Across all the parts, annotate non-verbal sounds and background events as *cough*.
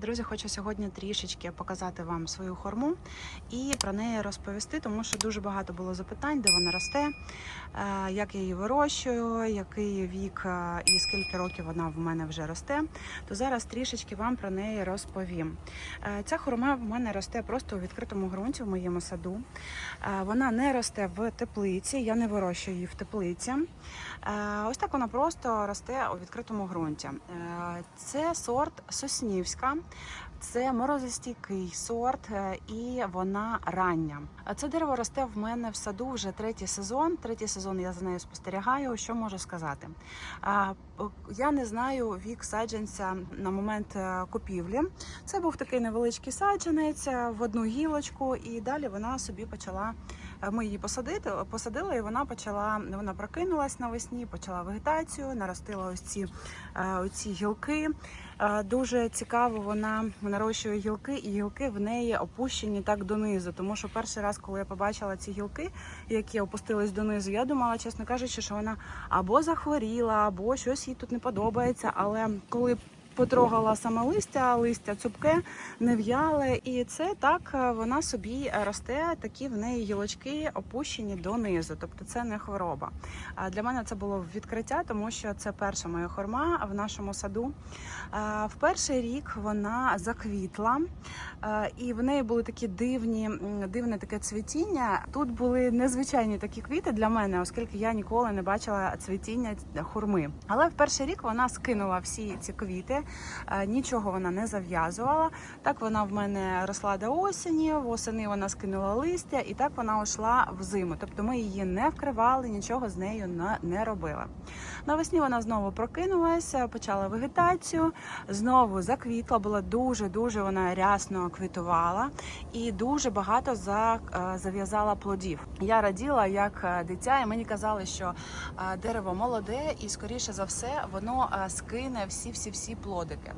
Друзі, хочу сьогодні трішечки показати вам свою хорму і про неї розповісти, тому що дуже багато було запитань, де вона росте, е, як я її вирощую, який вік е, і скільки років вона в мене вже росте. То зараз трішечки вам про неї розповім. Е, Ця хурма в мене росте просто у відкритому ґрунті в моєму саду. Вона не росте в теплиці, я не вирощую її в теплиці. Ось так вона просто росте у відкритому ґрунті. Це сорт Соснівська, це морозостійкий сорт, е, і вона рання. Це дерево росте в мене в саду вже третій сезон. Третій сезон я за нею спостерігаю. Що можу сказати? Я не знаю вік саджанця на момент е, купівлі. Це був такий невеличкий саджанець е, в одну гілочку, і далі вона собі почала. Е, Ми її посадити, посадили, і вона почала. Вона прокинулась навесні, почала вегетацію, наростила ось ці, е, оці гілки. Е, Дуже цікаво, вона нарощує гілки, і гілки в неї опущені так донизу. Тому що перший раз, коли я побачила ці гілки, які опустились донизу, я думала, чесно кажучи, що вона або захворіла, або щось їй тут не подобається. Але коли Потрогала саме листя, листя цупке, не в'яле, і це так е, вона собі росте. Такі в неї гілочки опущені донизу, тобто це не хвороба. Для мене це було відкриття, тому що це перша моя хорма в нашому саду. Е, В перший рік вона заквітла, е, і в неї були такі дивні, дивне таке цвітіння. Тут були незвичайні такі квіти для мене, оскільки я ніколи не бачила цвітіння хурми. Але в перший рік вона скинула всі ці квіти, е, нічого вона не зав'язувала. Так вона в мене росла до осені. Восени вона скинула листя, і так вона йшла в зиму. Тобто ми її не вкривали, нічого з нею не- робили. Навесні вона знову прокинулася, почала вегетацію, знову заквітла, була дуже дуже вона рясно квітувала і дуже багато е, зав'язала плодів. Я раділа як е, дитя, і мені казали, що е, дерево молоде, і скоріше за все воно е, скине всі всі всі плодики.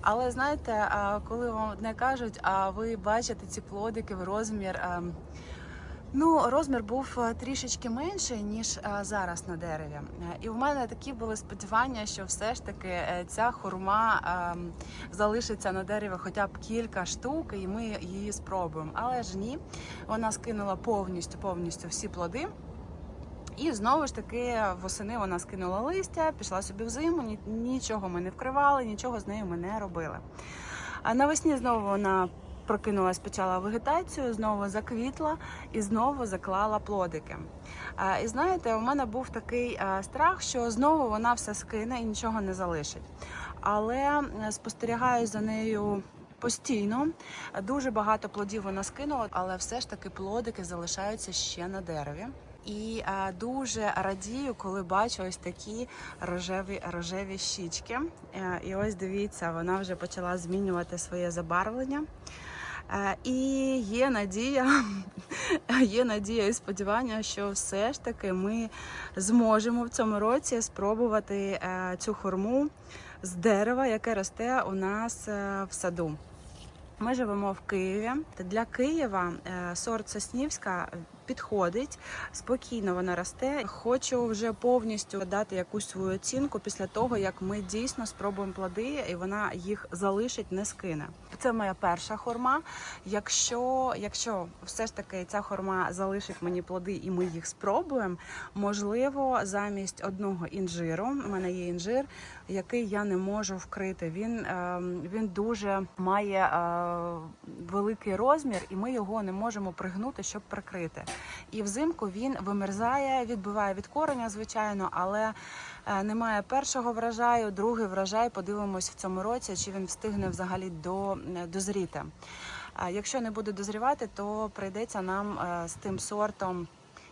Але знаєте, коли вам одне кажуть, а ви бачите ці плодики в розмір. Ну, розмір був трішечки менший, ніж зараз на дереві. І в мене такі були сподівання, що все ж таки е, ця хурма залишиться на дереві хоча б кілька штук, і ми її спробуємо. Але ж ні, вона скинула повністю повністю всі плоди. І знову ж таки восени вона скинула листя, пішла собі в зиму, нічого ми не вкривали, нічого з нею ми не робили. А навесні знову вона прокинулась, почала вегетацію, знову заквітла і знову заклала плодики. І знаєте, у мене був такий страх, що знову вона все скине і нічого не залишить. Але спостерігаю за нею. Постійно дуже багато плодів вона скинула, але все ж таки плодики залишаються ще на дереві. І е, дуже радію, коли бачу ось такі рожеві рожеві щічки. Е, і ось дивіться, вона вже почала змінювати своє забарвлення. Е, і є надія, *laughs* є надія і сподівання, що все ж таки ми зможемо в цьому році спробувати е, цю хорму з дерева, яке росте у нас е, в саду. Ми живемо в Києві. Для Києва сорт Соснівська підходить спокійно. Вона росте. Хочу вже повністю дати якусь свою оцінку після того, як ми дійсно спробуємо плоди, і вона їх залишить, не скине. Це моя перша хорма. Якщо, якщо все ж таки ця хорма залишить мені плоди, і ми їх спробуємо, можливо, замість одного інжиру. У мене є інжир, який я не можу вкрити. Він, е, він дуже має е, великий розмір, і ми його не можемо пригнути, щоб прикрити. І взимку він вимерзає, відбиває від кореня, звичайно, але е, немає першого врожаю, другий врожай. Подивимось в цьому році, чи він встигне взагалі до, е, дозріти. Якщо не буде дозрівати, то прийдеться нам е, з тим сортом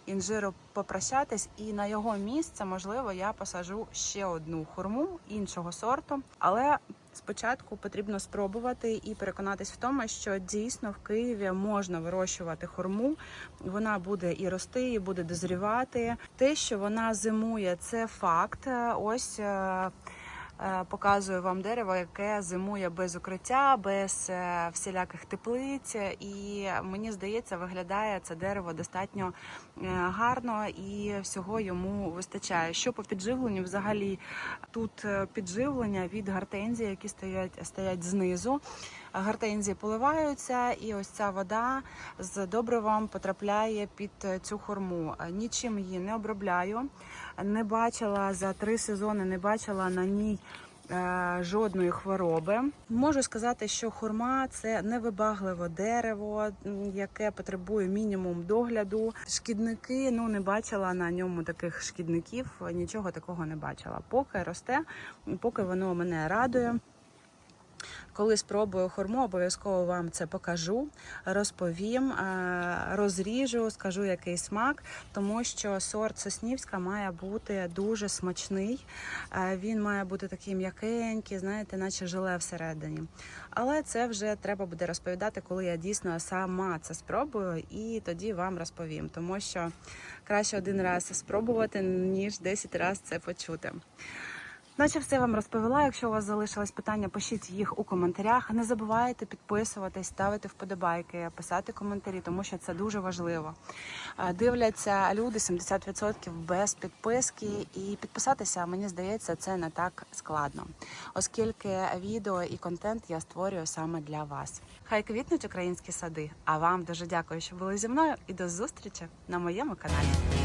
інжиру попрощатись, і на його місце, можливо, я посажу ще одну хурму іншого сорту. Але спочатку потрібно спробувати і переконатись в тому, що дійсно в Києві можна вирощувати хорму, Вона буде і рости, і буде дозрівати. Те, що вона зимує, це факт. Ось. Е, Показую вам дерево, яке зимує без укриття, без е, всіляких теплиць. І мені здається, виглядає це дерево достатньо е, гарно і всього йому вистачає. Що по підживленню, взагалі тут підживлення від гортензій, які стоять, стоять знизу. Гортензії поливаються, і ось ця вода з добривом потрапляє під цю хорму. Нічим її не обробляю. Не бачила за три сезони, не бачила на ній. е, Жодної хвороби можу сказати, що хурма це невибагливе дерево, яке потребує мінімум догляду. Шкідники ну не бачила на ньому таких шкідників, нічого такого не бачила. Поки росте, поки воно мене радує. Коли спробую хурму, обов'язково вам це покажу, розповім, е, розріжу, скажу який смак, тому що сорт Соснівська має бути дуже смачний. Е, Він має бути такий м'якенький, знаєте, наче желе всередині. Але це вже треба буде розповідати, коли я дійсно сама це спробую, і тоді вам розповім, тому що краще один раз спробувати, ніж 10 разів це почути. Наче все вам розповіла. Якщо у вас залишились питання, пишіть їх у коментарях. Не забувайте підписуватись, ставити вподобайки, писати коментарі, тому що це дуже важливо. Е, Дивляться люди 70% без підписки, і підписатися, мені здається, це не так складно, оскільки відео і контент я створюю саме для вас. Хай квітнуть українські сади. А вам дуже дякую, що були зі мною, і до зустрічі на моєму каналі.